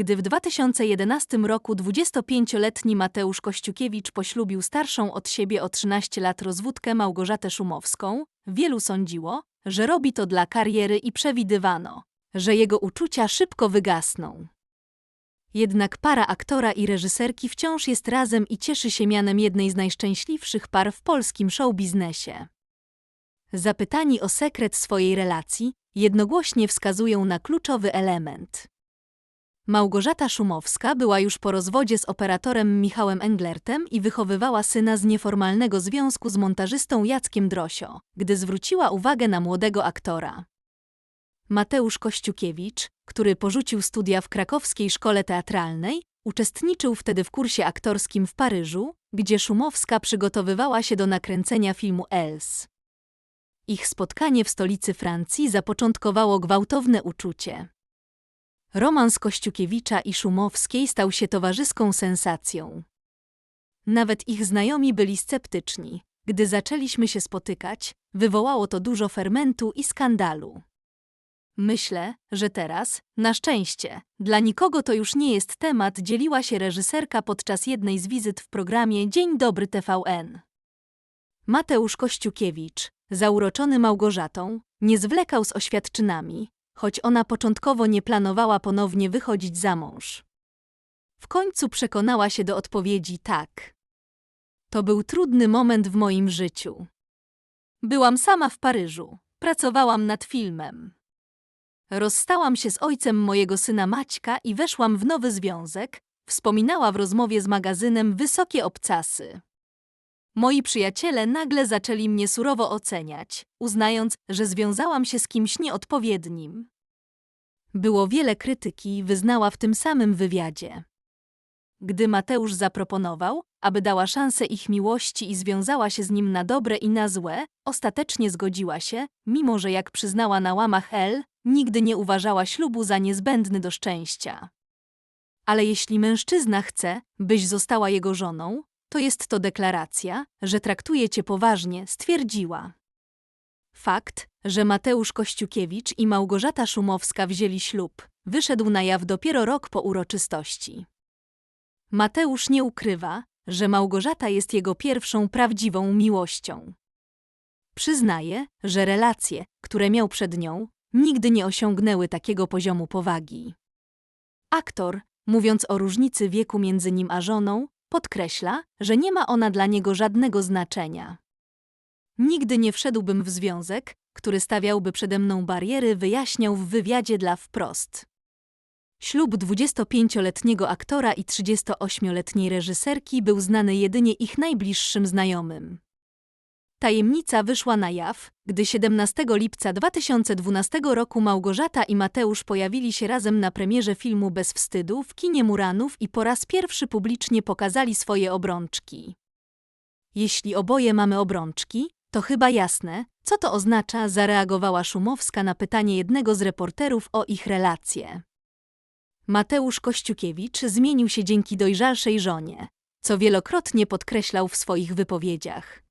Gdy w 2011 roku 25-letni Mateusz Kościukiewicz poślubił starszą od siebie o 13 lat rozwódkę Małgorzatę Szumowską, wielu sądziło, że robi to dla kariery i przewidywano, że jego uczucia szybko wygasną. Jednak para aktora i reżyserki wciąż jest razem i cieszy się mianem jednej z najszczęśliwszych par w polskim showbiznesie. Zapytani o sekret swojej relacji, jednogłośnie wskazują na kluczowy element. Małgorzata Szumowska była już po rozwodzie z operatorem Michałem Englertem i wychowywała syna z nieformalnego związku z montażystą Jackiem Drosio, gdy zwróciła uwagę na młodego aktora. Mateusz Kościukiewicz, który porzucił studia w krakowskiej szkole teatralnej, uczestniczył wtedy w kursie aktorskim w Paryżu, gdzie Szumowska przygotowywała się do nakręcenia filmu Els. Ich spotkanie w stolicy Francji zapoczątkowało gwałtowne uczucie. Romans Kościukiewicza i Szumowskiej stał się towarzyską sensacją. Nawet ich znajomi byli sceptyczni. Gdy zaczęliśmy się spotykać, wywołało to dużo fermentu i skandalu. Myślę, że teraz, na szczęście, dla nikogo to już nie jest temat, dzieliła się reżyserka podczas jednej z wizyt w programie Dzień Dobry TVN. Mateusz Kościukiewicz, zauroczony Małgorzatą, nie zwlekał z oświadczynami, choć ona początkowo nie planowała ponownie wychodzić za mąż. W końcu przekonała się do odpowiedzi tak. To był trudny moment w moim życiu. Byłam sama w Paryżu, pracowałam nad filmem. Rozstałam się z ojcem mojego syna Maćka i weszłam w nowy związek, wspominała w rozmowie z magazynem Wysokie Obcasy. Moi przyjaciele nagle zaczęli mnie surowo oceniać, uznając, że związałam się z kimś nieodpowiednim. Było wiele krytyki, wyznała w tym samym wywiadzie. Gdy Mateusz zaproponował, aby dała szansę ich miłości i związała się z nim na dobre i na złe, ostatecznie zgodziła się, mimo że jak przyznała na łamach L, nigdy nie uważała ślubu za niezbędny do szczęścia. Ale jeśli mężczyzna chce, byś została jego żoną, to jest to deklaracja, że traktuje cię poważnie, stwierdziła. Fakt, że Mateusz Kościukiewicz i Małgorzata Szumowska wzięli ślub, wyszedł na jaw dopiero rok po uroczystości. Mateusz nie ukrywa, że Małgorzata jest jego pierwszą prawdziwą miłością. Przyznaje, że relacje, które miał przed nią, nigdy nie osiągnęły takiego poziomu powagi. Aktor, mówiąc o różnicy wieku między nim a żoną, podkreśla, że nie ma ona dla niego żadnego znaczenia. Nigdy nie wszedłbym w związek, który stawiałby przede mną bariery, wyjaśniał w wywiadzie dla Wprost. Ślub 25-letniego aktora i 38-letniej reżyserki był znany jedynie ich najbliższym znajomym. Tajemnica wyszła na jaw, gdy 17 lipca 2012 roku Małgorzata i Mateusz pojawili się razem na premierze filmu Bez wstydu w kinie Muranów i po raz pierwszy publicznie pokazali swoje obrączki. Jeśli oboje mamy obrączki, to chyba jasne, co to oznacza, zareagowała Szumowska na pytanie jednego z reporterów o ich relacje. Mateusz Kościukiewicz zmienił się dzięki dojrzalszej żonie, co wielokrotnie podkreślał w swoich wypowiedziach.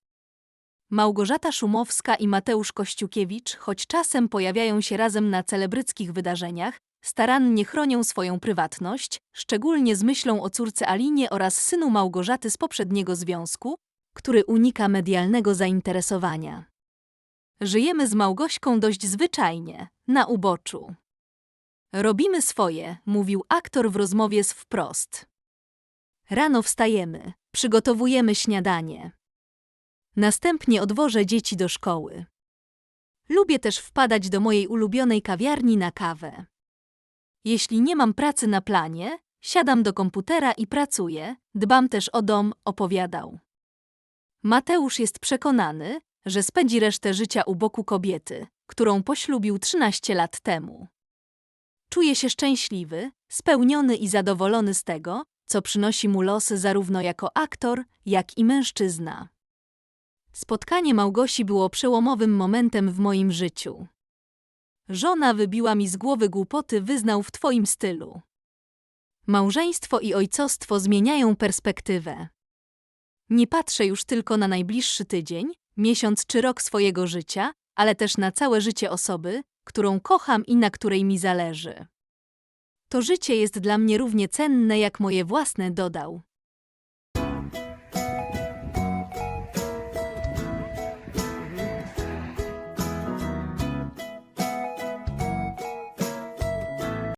Małgorzata Szumowska i Mateusz Kościukiewicz, choć czasem pojawiają się razem na celebryckich wydarzeniach, starannie chronią swoją prywatność, szczególnie z myślą o córce Alinie oraz synu Małgorzaty z poprzedniego związku, który unika medialnego zainteresowania. Żyjemy z Małgośką dość zwyczajnie, na uboczu. Robimy swoje, mówił aktor w rozmowie z Wprost. Rano wstajemy, przygotowujemy śniadanie. Następnie odwożę dzieci do szkoły. Lubię też wpadać do mojej ulubionej kawiarni na kawę. Jeśli nie mam pracy na planie, siadam do komputera i pracuję, dbam też o dom, opowiadał. Mateusz jest przekonany, że spędzi resztę życia u boku kobiety, którą poślubił 13 lat temu. Czuje się szczęśliwy, spełniony i zadowolony z tego, co przynosi mu los zarówno jako aktor, jak i mężczyzna. Spotkanie Małgosi było przełomowym momentem w moim życiu. Żona wybiła mi z głowy głupoty, wyznał w twoim stylu. Małżeństwo i ojcostwo zmieniają perspektywę. Nie patrzę już tylko na najbliższy tydzień, miesiąc czy rok swojego życia, ale też na całe życie osoby, którą kocham i na której mi zależy. To życie jest dla mnie równie cenne jak moje własne, dodał.